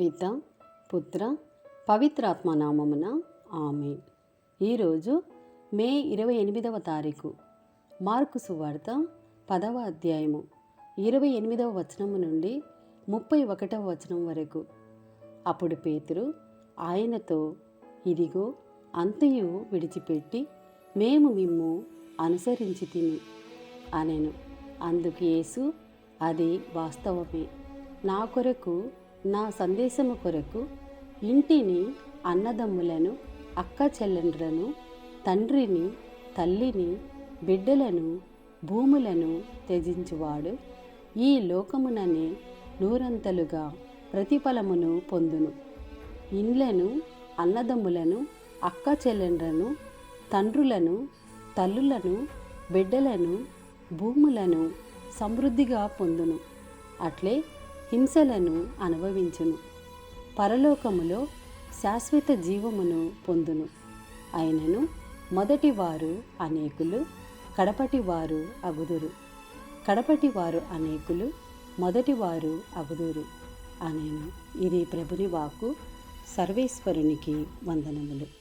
పిత పుత్ర పవిత్రాత్మ నామమున ఆమె ఈరోజు మే ఇరవై ఎనిమిదవ తారీఖు మార్కు సువార్త పదవ అధ్యాయము ఇరవై ఎనిమిదవ వచనము నుండి ముప్పై ఒకటవ వచనం వరకు. అప్పుడు పేతురు ఆయనతో ఇదిగో అంతయు విడిచిపెట్టి మేము మిమ్ము అనుసరించి తిని అనెను. అందుకు యేసు అది వాస్తవమే. నా కొరకు నా సందేశము కొరకు ఇంటిని అన్నదమ్ములను అక్క చెల్లెండ్రను తండ్రిని తల్లిని బిడ్డలను భూములను త్యజించువాడు. ఈ లోకముననే నూరంతలుగా ప్రతిఫలమును పొందును. ఇండ్లను అన్నదమ్ములను అక్క చెల్లెండ్రను తండ్రులను తల్లులను బిడ్డలను భూములను సమృద్ధిగా పొందును. అట్లే హింసలను అనుభవించును. పరలోకములో శాశ్వత జీవమును పొందును. అయినను మొదటివారు అనేకులు కడపటివారు అగుదురు. కడపటివారు అనేకులు మొదటివారు అగుదురు. అనేను. ఇది ప్రభుని వాకు సర్వేశ్వరునికి వందనములు.